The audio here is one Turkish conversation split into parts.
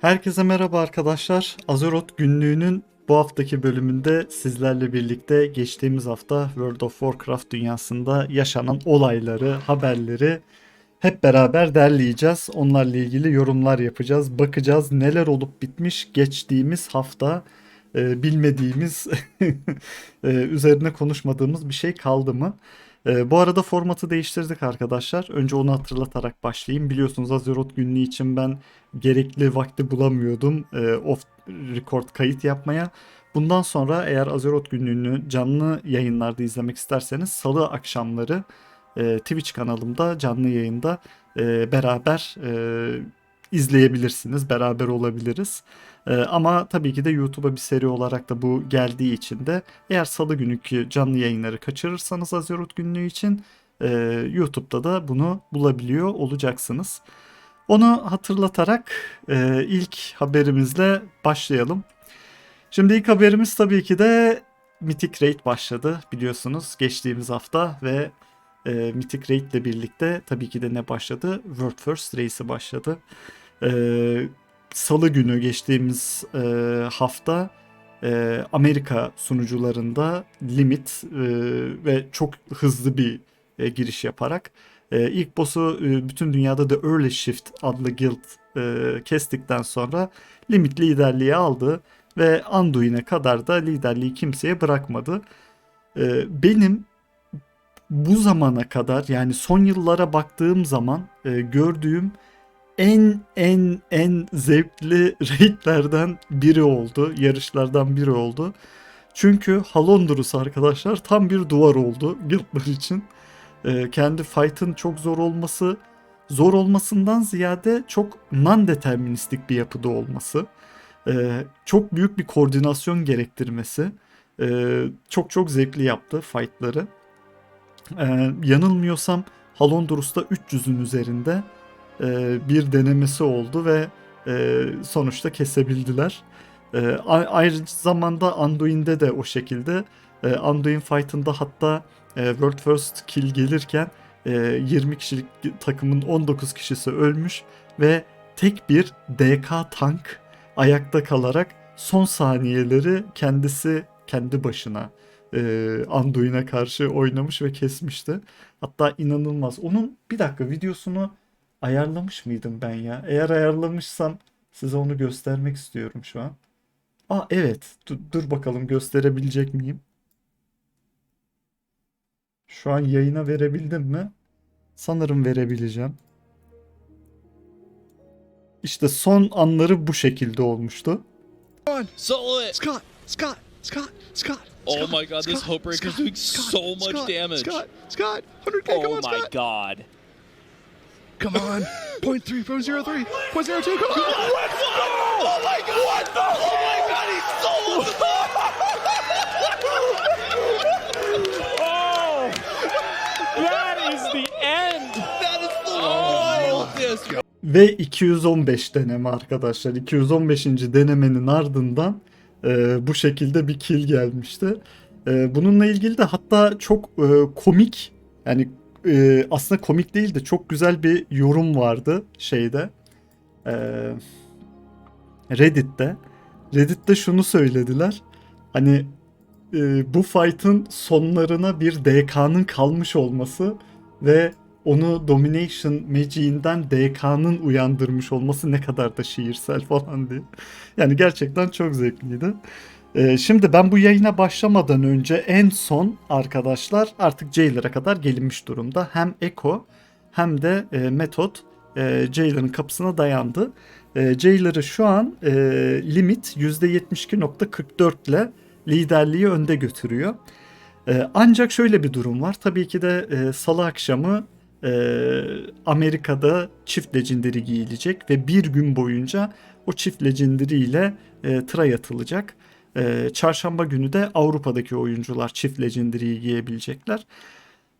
Herkese merhaba arkadaşlar. Azeroth günlüğünün bu haftaki bölümünde sizlerle birlikte geçtiğimiz hafta World of Warcraft dünyasında yaşanan olayları, haberleri hep beraber derleyeceğiz. Onlarla ilgili yorumlar yapacağız. Bakacağız neler olup bitmiş geçtiğimiz hafta e, bilmediğimiz üzerine konuşmadığımız bir şey kaldı mı? E, bu arada formatı değiştirdik arkadaşlar. Önce onu hatırlatarak başlayayım. Biliyorsunuz Azeroth günlüğü için ben gerekli vakti bulamıyordum e, off record kayıt yapmaya. Bundan sonra eğer Azeroth günlüğünü canlı yayınlarda izlemek isterseniz salı akşamları e, Twitch kanalımda canlı yayında e, beraber e, izleyebilirsiniz. Beraber olabiliriz. E, ama tabii ki de YouTube'a bir seri olarak da bu geldiği için de eğer salı günüki canlı yayınları kaçırırsanız Azeroth günlüğü için e, YouTube'da da bunu bulabiliyor olacaksınız. Onu hatırlatarak e, ilk haberimizle başlayalım. Şimdi ilk haberimiz tabii ki de Mythic Raid başladı biliyorsunuz geçtiğimiz hafta ve e, Mythic Raid ile birlikte tabii ki de ne başladı? World First Race'i başladı. E, Salı günü geçtiğimiz e, hafta e, Amerika sunucularında limit e, ve çok hızlı bir e, giriş yaparak e, ilk boss'u e, bütün dünyada The Early Shift adlı guild e, kestikten sonra limit liderliği aldı ve Anduin'e kadar da liderliği kimseye bırakmadı. E, benim bu zamana kadar yani son yıllara baktığım zaman e, gördüğüm en en en zevkli raidlerden biri oldu. Yarışlardan biri oldu. Çünkü Halondrus arkadaşlar tam bir duvar oldu guildler için. Ee, kendi fight'ın çok zor olması, zor olmasından ziyade çok non-deterministik bir yapıda olması. Ee, çok büyük bir koordinasyon gerektirmesi. Ee, çok çok zevkli yaptı fight'ları. Ee, yanılmıyorsam Halondrus'ta 300'ün üzerinde e, bir denemesi oldu ve e, sonuçta kesebildiler. E, a- ayrıca zamanda Anduin'de de o şekilde. E, Anduin fight'ında hatta e, World First kill gelirken e, 20 kişilik takımın 19 kişisi ölmüş ve tek bir DK tank ayakta kalarak son saniyeleri kendisi kendi başına e, Anduin'e karşı oynamış ve kesmişti. Hatta inanılmaz. Onun bir dakika videosunu ayarlamış mıydım ben ya? Eğer ayarlamışsam size onu göstermek istiyorum şu an. Aa evet. Dur, dur bakalım gösterebilecek miyim? Şu an yayına verebildim mi? Sanırım verebileceğim. İşte son anları bu şekilde olmuştu. Solo it! Scott, Scott, Scott, Scott. Oh Scott, my god, this Scott, Hope Breaker is Scott, doing Scott, so much Scott, damage. Scott, Scott, 100k, come Oh on, my Scott. god. Come on. point three, point zero three, point zero two, come on. Let's go! Oh my god! What the? Oh my god, he's solo! Oh, that is the end. that is the wildest! Ve 215 deneme arkadaşlar. 215. denemenin ardından e, bu şekilde bir kill gelmişti. E, bununla ilgili de hatta çok e, komik yani e, aslında komik değil de çok güzel bir yorum vardı şeyde. E, Reddit'te. Reddit'te şunu söylediler. Hani e, bu fight'ın sonlarına bir DK'nın kalmış olması ve onu Domination Magic'inden DK'nın uyandırmış olması ne kadar da şiirsel falan diye. Yani gerçekten çok zevkliydi. Ee, şimdi ben bu yayına başlamadan önce en son arkadaşlar artık Jailer'a kadar gelinmiş durumda. Hem Echo hem de e, Method e, Jailer'ın kapısına dayandı. E, Jailer'ı şu an e, limit %72.44 ile liderliği önde götürüyor. E, ancak şöyle bir durum var. Tabii ki de e, salı akşamı Amerika'da çift legendary giyilecek ve bir gün boyunca o çift legendary ile e, atılacak. E, çarşamba günü de Avrupa'daki oyuncular çift legendary'yi giyebilecekler.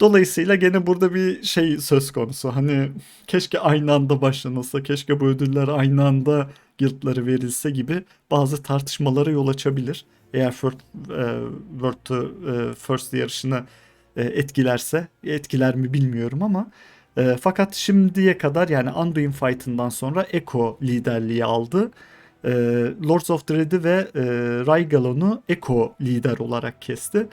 Dolayısıyla gene burada bir şey söz konusu. Hani keşke aynı anda başlanılsa, keşke bu ödüller aynı anda guildları verilse gibi bazı tartışmalara yol açabilir. Eğer First, e, World to e, First yarışını e, etkilerse, etkiler mi bilmiyorum ama E, fakat şimdiye kadar yani Anduin Fight'ından sonra Echo liderliği aldı. E, Lords of Dread'i ve e, Raigalon'u Echo lider olarak kesti.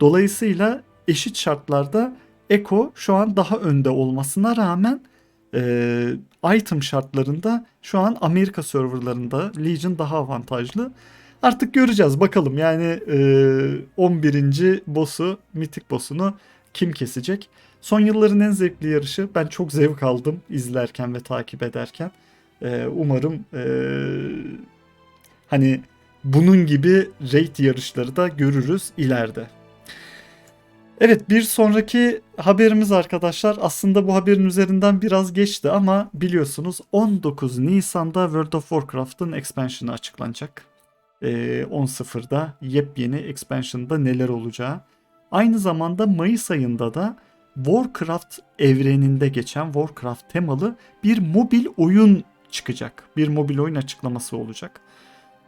Dolayısıyla eşit şartlarda Echo şu an daha önde olmasına rağmen e, item şartlarında şu an Amerika serverlarında Legion daha avantajlı. Artık göreceğiz bakalım yani e, 11. boss'u, mitik boss'unu kim kesecek? Son yılların en zevkli yarışı. Ben çok zevk aldım izlerken ve takip ederken. E, umarım e, hani bunun gibi raid yarışları da görürüz ileride. Evet bir sonraki haberimiz arkadaşlar aslında bu haberin üzerinden biraz geçti ama biliyorsunuz 19 Nisan'da World of Warcraft'ın expansion'ı açıklanacak. Ee, 10.0'da yepyeni expansion'da neler olacağı. Aynı zamanda Mayıs ayında da Warcraft evreninde geçen Warcraft temalı bir mobil oyun çıkacak. Bir mobil oyun açıklaması olacak.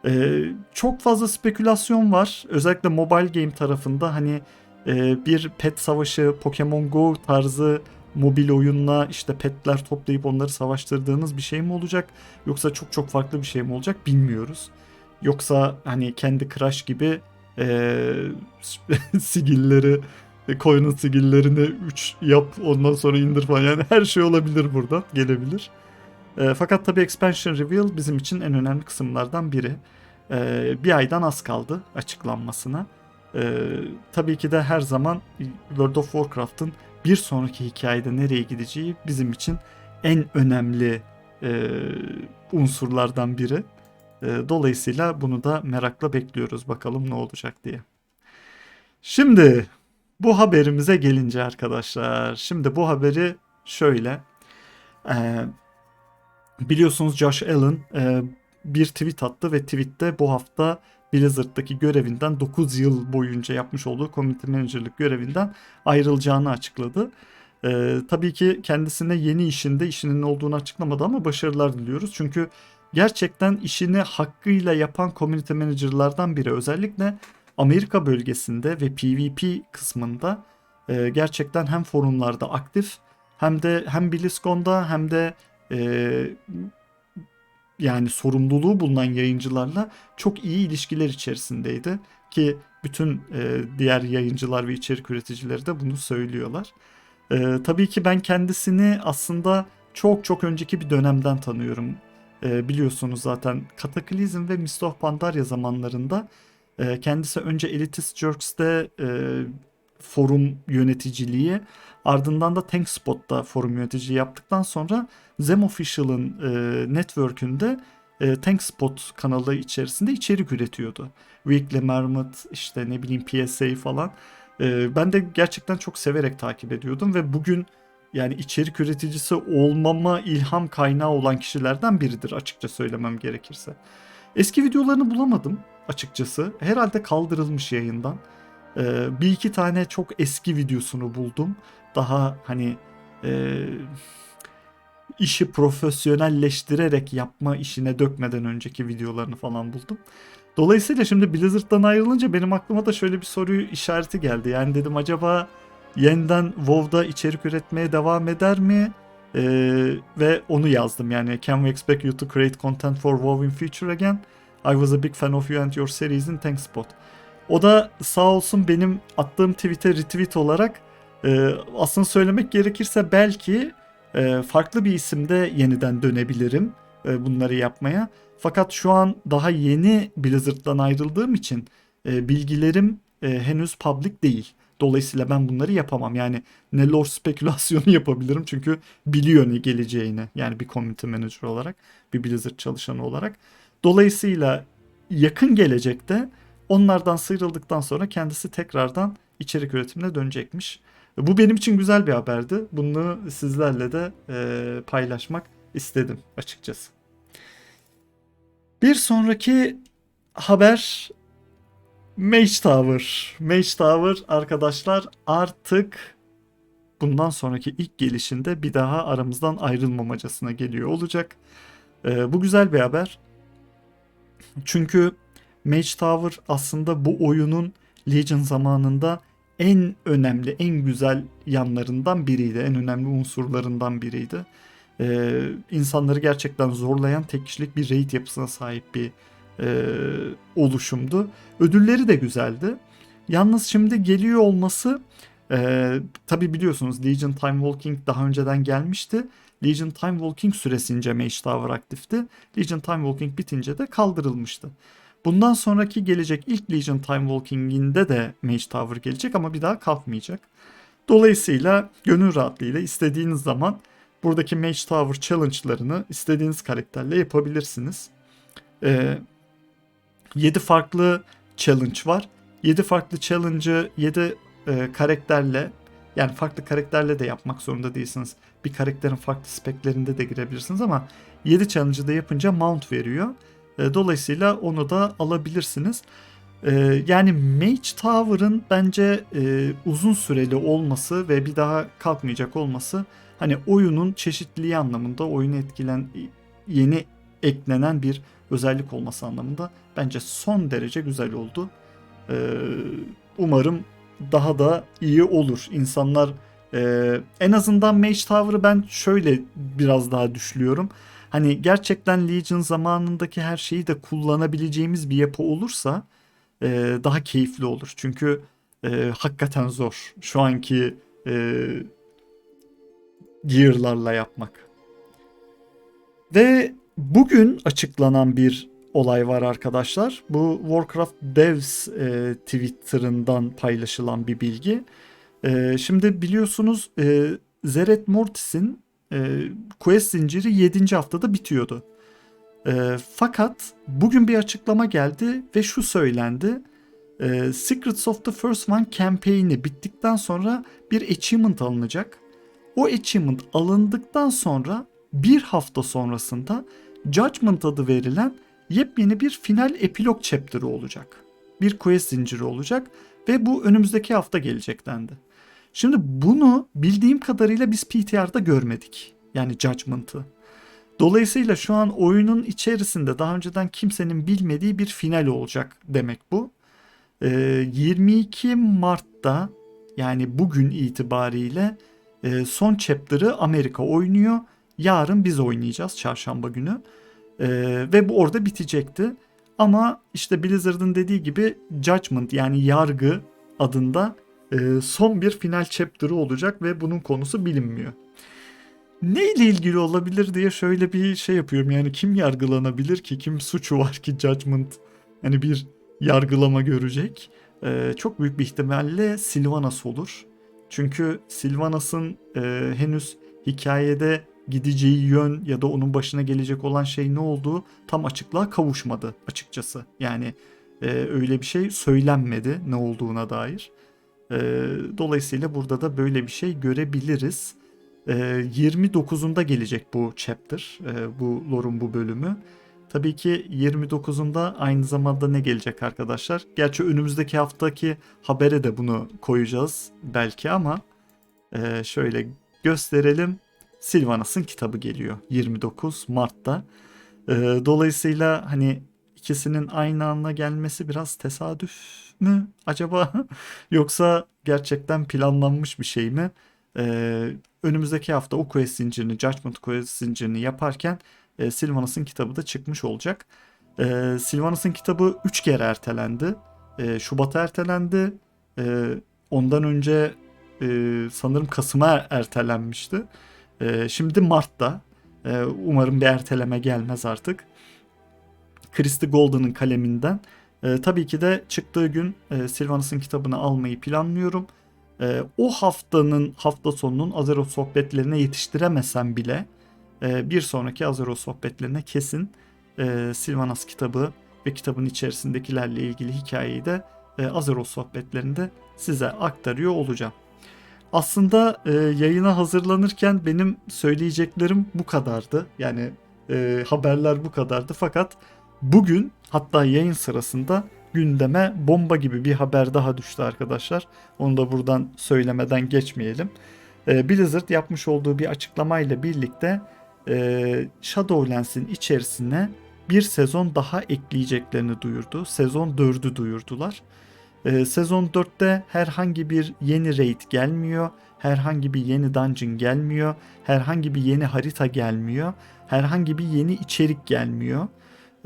Ee, çok fazla spekülasyon var. Özellikle mobile game tarafında hani e, bir pet savaşı, Pokemon Go tarzı mobil oyunla işte petler toplayıp onları savaştırdığınız bir şey mi olacak? Yoksa çok çok farklı bir şey mi olacak bilmiyoruz. Yoksa hani kendi Crash gibi e, sigilleri coin'in sigillerini 3 yap ondan sonra indir falan yani her şey olabilir burada gelebilir. E, fakat tabii expansion reveal bizim için en önemli kısımlardan biri. E, bir aydan az kaldı açıklanmasına. E, tabii ki de her zaman World of Warcraft'ın bir sonraki hikayede nereye gideceği bizim için en önemli e, unsurlardan biri. E, dolayısıyla bunu da merakla bekliyoruz bakalım ne olacak diye. Şimdi bu haberimize gelince arkadaşlar. Şimdi bu haberi şöyle. E, biliyorsunuz Josh Allen e, bir tweet attı ve tweette bu hafta Blizzard'daki görevinden 9 yıl boyunca yapmış olduğu community manager'lık görevinden ayrılacağını açıkladı. Ee, tabii ki kendisine yeni işinde işinin olduğunu açıklamadı ama başarılar diliyoruz. Çünkü gerçekten işini hakkıyla yapan community manager'lardan biri. Özellikle Amerika bölgesinde ve PvP kısmında e, gerçekten hem forumlarda aktif hem de hem BlizzCon'da hem de e, yani sorumluluğu bulunan yayıncılarla çok iyi ilişkiler içerisindeydi ki bütün e, diğer yayıncılar ve içerik üreticileri de bunu söylüyorlar. E, tabii ki ben kendisini aslında çok çok önceki bir dönemden tanıyorum. E, biliyorsunuz zaten Kataklizm ve Mist of Pandaria zamanlarında e, kendisi önce Elitist Jerks'te e, forum yöneticiliği ardından da Tankspot'ta forum yöneticiliği yaptıktan sonra Zem Official'ın e, network'ünde e, Tankspot kanalı içerisinde içerik üretiyordu. Weekly Marmot işte ne bileyim PSA falan. E, ben de gerçekten çok severek takip ediyordum ve bugün yani içerik üreticisi olmama ilham kaynağı olan kişilerden biridir açıkça söylemem gerekirse. Eski videolarını bulamadım açıkçası. Herhalde kaldırılmış yayından. Ee, bir iki tane çok eski videosunu buldum. Daha hani e, işi profesyonelleştirerek yapma işine dökmeden önceki videolarını falan buldum. Dolayısıyla şimdi Blizzard'dan ayrılınca benim aklıma da şöyle bir soru işareti geldi. Yani dedim acaba yeniden WoW'da içerik üretmeye devam eder mi? Ee, ve onu yazdım yani Can we expect you to create content for WoW in future again? I was a big fan of you and your series in Thanks Spot. O da sağ olsun benim attığım tweet'e retweet olarak e, aslında söylemek gerekirse belki e, farklı bir isimde yeniden dönebilirim e, bunları yapmaya. Fakat şu an daha yeni Blizzard'dan ayrıldığım için e, bilgilerim e, henüz public değil. Dolayısıyla ben bunları yapamam. Yani ne lore spekülasyonu yapabilirim çünkü biliyor ne geleceğini. Yani bir community manager olarak, bir Blizzard çalışanı olarak. Dolayısıyla yakın gelecekte onlardan sıyrıldıktan sonra kendisi tekrardan içerik üretimine dönecekmiş. Bu benim için güzel bir haberdi. Bunu sizlerle de e, paylaşmak istedim açıkçası. Bir sonraki haber Mage Tower. Mage Tower arkadaşlar artık bundan sonraki ilk gelişinde bir daha aramızdan ayrılmamacasına geliyor olacak. E, bu güzel bir haber. Çünkü Mage Tower aslında bu oyunun Legion zamanında en önemli, en güzel yanlarından biriydi. En önemli unsurlarından biriydi. Ee, insanları gerçekten zorlayan tek kişilik bir raid yapısına sahip bir e, oluşumdu. Ödülleri de güzeldi. Yalnız şimdi geliyor olması e, tabi biliyorsunuz Legion Time Walking daha önceden gelmişti. Legion Time Walking süresince Mage Tower aktifti. Legion Time Walking bitince de kaldırılmıştı. Bundan sonraki gelecek ilk Legion Time Walking'inde de Mage Tower gelecek ama bir daha kalkmayacak. Dolayısıyla gönül rahatlığıyla istediğiniz zaman buradaki Mage Tower challenge'larını istediğiniz karakterle yapabilirsiniz. Ee, 7 farklı challenge var. 7 farklı challenge'ı 7 e, karakterle yani farklı karakterle de yapmak zorunda değilsiniz. Bir karakterin farklı speklerinde de girebilirsiniz ama 7 challenge'ı da yapınca mount veriyor. E, dolayısıyla onu da alabilirsiniz. E, yani Mage Tower'ın bence e, uzun süreli olması ve bir daha kalkmayacak olması hani oyunun çeşitliliği anlamında oyunu etkilen yeni eklenen bir özellik olması anlamında bence son derece güzel oldu. Umarım daha da iyi olur. İnsanlar en azından Mage Tower'ı ben şöyle biraz daha düşlüyorum. Hani gerçekten Legion zamanındaki her şeyi de kullanabileceğimiz bir yapı olursa e, daha keyifli olur. Çünkü e, hakikaten zor şu anki e, gear'larla yapmak. Ve bugün açıklanan bir olay var arkadaşlar. Bu Warcraft Devs e, Twitter'ından paylaşılan bir bilgi. E, şimdi biliyorsunuz e, Zeret Mortis'in e, quest zinciri 7. haftada bitiyordu. E, fakat bugün bir açıklama geldi ve şu söylendi. E, Secrets of the First One campaign'i bittikten sonra bir achievement alınacak. O achievement alındıktan sonra bir hafta sonrasında Judgment adı verilen yepyeni bir final epilog chapter'ı olacak. Bir quest zinciri olacak ve bu önümüzdeki hafta gelecek dendi. Şimdi bunu bildiğim kadarıyla biz PTR'da görmedik. Yani Judgment'ı. Dolayısıyla şu an oyunun içerisinde daha önceden kimsenin bilmediği bir final olacak demek bu. Ee, 22 Mart'ta yani bugün itibariyle e, son chapter'ı Amerika oynuyor. Yarın biz oynayacağız çarşamba günü. Ee, ve bu orada bitecekti. Ama işte Blizzard'ın dediği gibi Judgment yani yargı adında e, son bir final chapter'ı olacak ve bunun konusu bilinmiyor. Ne ile ilgili olabilir diye şöyle bir şey yapıyorum. Yani kim yargılanabilir ki? Kim suçu var ki Judgment hani bir yargılama görecek? Ee, çok büyük bir ihtimalle Sylvanas olur. Çünkü Sylvanas'ın e, henüz hikayede gideceği yön ya da onun başına gelecek olan şey ne olduğu tam açıklığa kavuşmadı açıkçası. Yani e, öyle bir şey söylenmedi ne olduğuna dair. E, dolayısıyla burada da böyle bir şey görebiliriz. E, 29'unda gelecek bu chapter, e, bu lore'un bu bölümü. Tabii ki 29'unda aynı zamanda ne gelecek arkadaşlar? Gerçi önümüzdeki haftaki habere de bunu koyacağız belki ama e, şöyle gösterelim. Sylvanas'ın kitabı geliyor 29 Mart'ta. Ee, dolayısıyla hani ikisinin aynı anda gelmesi biraz tesadüf mü acaba? Yoksa gerçekten planlanmış bir şey mi? Ee, önümüzdeki hafta o quest zincirini, Judgment quest zincirini yaparken e, Sylvanas'ın kitabı da çıkmış olacak. Ee, Sylvanas'ın kitabı 3 kere ertelendi. Ee, Şubat'a ertelendi. Ee, ondan önce e, sanırım Kasım'a ertelenmişti. Ee, şimdi Mart'ta. Ee, umarım bir erteleme gelmez artık. Christy Golden'ın kaleminden. Ee, tabii ki de çıktığı gün e, Sylvanas'ın kitabını almayı planlıyorum. Ee, o haftanın hafta sonunun Azeroth sohbetlerine yetiştiremesem bile e, bir sonraki Azeroth sohbetlerine kesin e, Sylvanas kitabı ve kitabın içerisindekilerle ilgili hikayeyi de e, Azeroth sohbetlerinde size aktarıyor olacağım. Aslında e, yayına hazırlanırken benim söyleyeceklerim bu kadardı. Yani e, haberler bu kadardı. Fakat bugün hatta yayın sırasında gündeme bomba gibi bir haber daha düştü arkadaşlar. Onu da buradan söylemeden geçmeyelim. E, Blizzard yapmış olduğu bir açıklamayla birlikte e, Shadowlands'in içerisine bir sezon daha ekleyeceklerini duyurdu. Sezon 4'ü duyurdular. Ee, sezon 4'te herhangi bir yeni raid gelmiyor. Herhangi bir yeni dungeon gelmiyor. Herhangi bir yeni harita gelmiyor. Herhangi bir yeni içerik gelmiyor.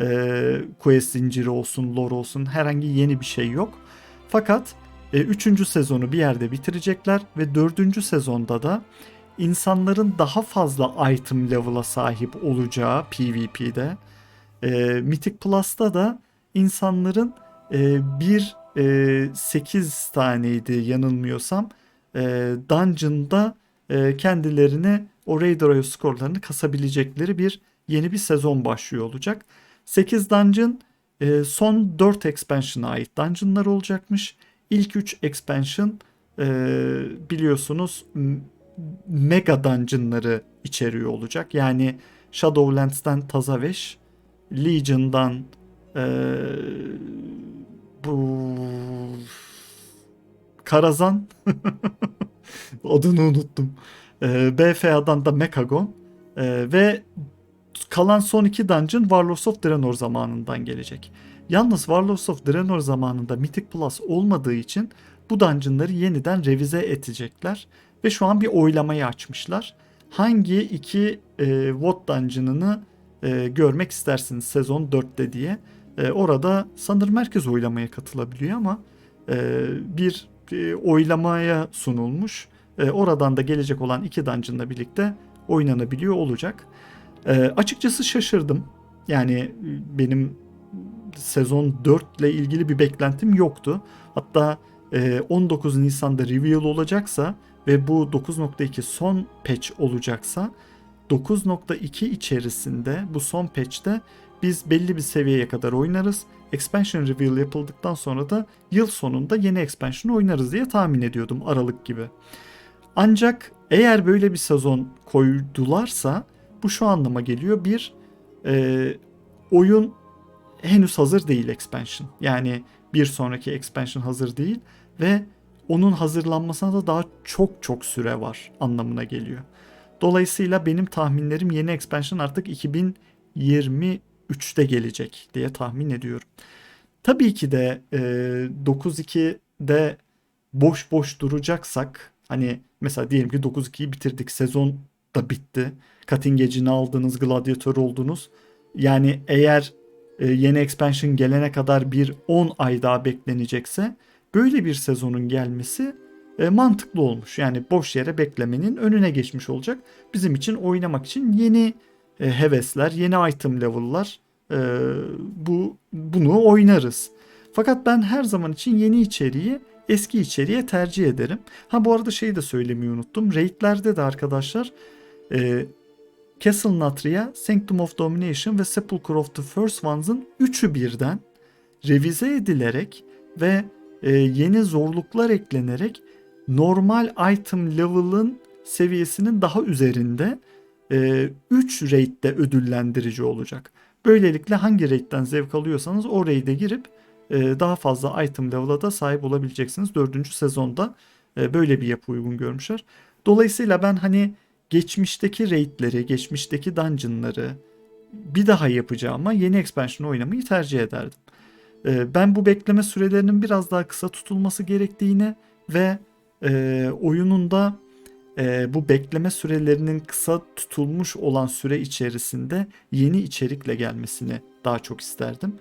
Ee, quest zinciri olsun, lore olsun herhangi yeni bir şey yok. Fakat 3. sezonu bir yerde bitirecekler ve 4. sezonda da insanların daha fazla item level'a sahip olacağı PvP'de e, Mythic Plus'ta da insanların e, bir e, 8 taneydi yanılmıyorsam e, dungeon'da e, kendilerine o Raider skorlarını kasabilecekleri bir yeni bir sezon başlıyor olacak. 8 dungeon e, son 4 expansion'a ait dungeonlar olacakmış. İlk 3 expansion e, biliyorsunuz mega dungeonları içeriyor olacak. Yani Shadowlands'ten Tazaveş, Legion'dan e, bu Karazan adını unuttum. E, BFA'dan da Mekagon e, ve kalan son iki dungeon Warlords of Draenor zamanından gelecek. Yalnız Warlords of Draenor zamanında Mythic Plus olmadığı için bu dungeonları yeniden revize edecekler ve şu an bir oylamayı açmışlar. Hangi iki e, WOT dungeon'ını e, görmek istersiniz sezon 4'te diye. E, orada sanırım herkes oylamaya katılabiliyor ama e, bir e, oylamaya sunulmuş. E, oradan da gelecek olan iki dungeon'la birlikte oynanabiliyor olacak. E, açıkçası şaşırdım. Yani e, benim sezon 4 ile ilgili bir beklentim yoktu. Hatta e, 19 Nisan'da reveal olacaksa ve bu 9.2 son patch olacaksa 9.2 içerisinde bu son patch'te biz belli bir seviyeye kadar oynarız. Expansion reveal yapıldıktan sonra da yıl sonunda yeni expansion oynarız diye tahmin ediyordum Aralık gibi. Ancak eğer böyle bir sezon koydularsa bu şu anlama geliyor. Bir, e, oyun henüz hazır değil expansion. Yani bir sonraki expansion hazır değil ve onun hazırlanmasına da daha çok çok süre var anlamına geliyor. Dolayısıyla benim tahminlerim yeni expansion artık 2023'te gelecek diye tahmin ediyorum. Tabii ki de e, 9.2'de boş boş duracaksak hani mesela diyelim ki 9.2'yi bitirdik sezon da bitti. Cutting aldınız, gladyatör oldunuz. Yani eğer e, yeni expansion gelene kadar bir 10 ay daha beklenecekse böyle bir sezonun gelmesi e, mantıklı olmuş. Yani boş yere beklemenin önüne geçmiş olacak. Bizim için oynamak için yeni e, hevesler, yeni item level'lar bu bunu oynarız. Fakat ben her zaman için yeni içeriği eski içeriğe tercih ederim. Ha bu arada şeyi de söylemeyi unuttum. Raid'lerde de arkadaşlar e, Castle Natria, Sanctum of Domination ve Sepulchre of the First Ones'ın üçü birden revize edilerek ve e, yeni zorluklar eklenerek normal item level'ın seviyesinin daha üzerinde 3 raid'de ödüllendirici olacak. Böylelikle hangi raid'den zevk alıyorsanız o raid'e girip e, daha fazla item level'a da sahip olabileceksiniz. 4. sezonda e, böyle bir yapı uygun görmüşler. Dolayısıyla ben hani geçmişteki raid'leri, geçmişteki dungeon'ları bir daha yapacağıma yeni expansion oynamayı tercih ederdim. E, ben bu bekleme sürelerinin biraz daha kısa tutulması gerektiğini ve e, oyunun da e, bu bekleme sürelerinin kısa tutulmuş olan süre içerisinde yeni içerikle gelmesini daha çok isterdim.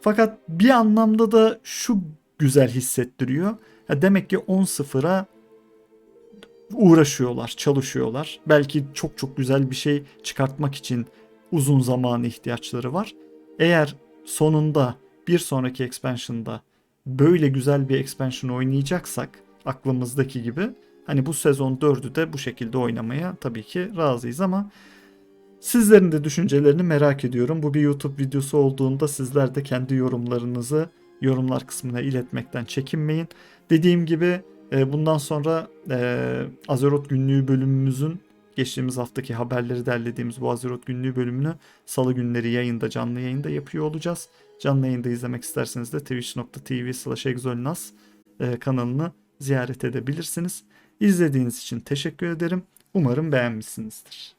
Fakat bir anlamda da şu güzel hissettiriyor. Ya demek ki 10-0'a uğraşıyorlar, çalışıyorlar. Belki çok çok güzel bir şey çıkartmak için uzun zaman ihtiyaçları var. Eğer sonunda bir sonraki expansion'da böyle güzel bir expansion oynayacaksak aklımızdaki gibi hani bu sezon 4'ü de bu şekilde oynamaya tabii ki razıyız ama sizlerin de düşüncelerini merak ediyorum. Bu bir YouTube videosu olduğunda sizler de kendi yorumlarınızı yorumlar kısmına iletmekten çekinmeyin. Dediğim gibi e, bundan sonra e, Azeroth günlüğü bölümümüzün geçtiğimiz haftaki haberleri derlediğimiz bu Azeroth günlüğü bölümünü salı günleri yayında canlı yayında yapıyor olacağız. Canlı yayında izlemek isterseniz de twitch.tv slash exolnas e, kanalını ziyaret edebilirsiniz. İzlediğiniz için teşekkür ederim. Umarım beğenmişsinizdir.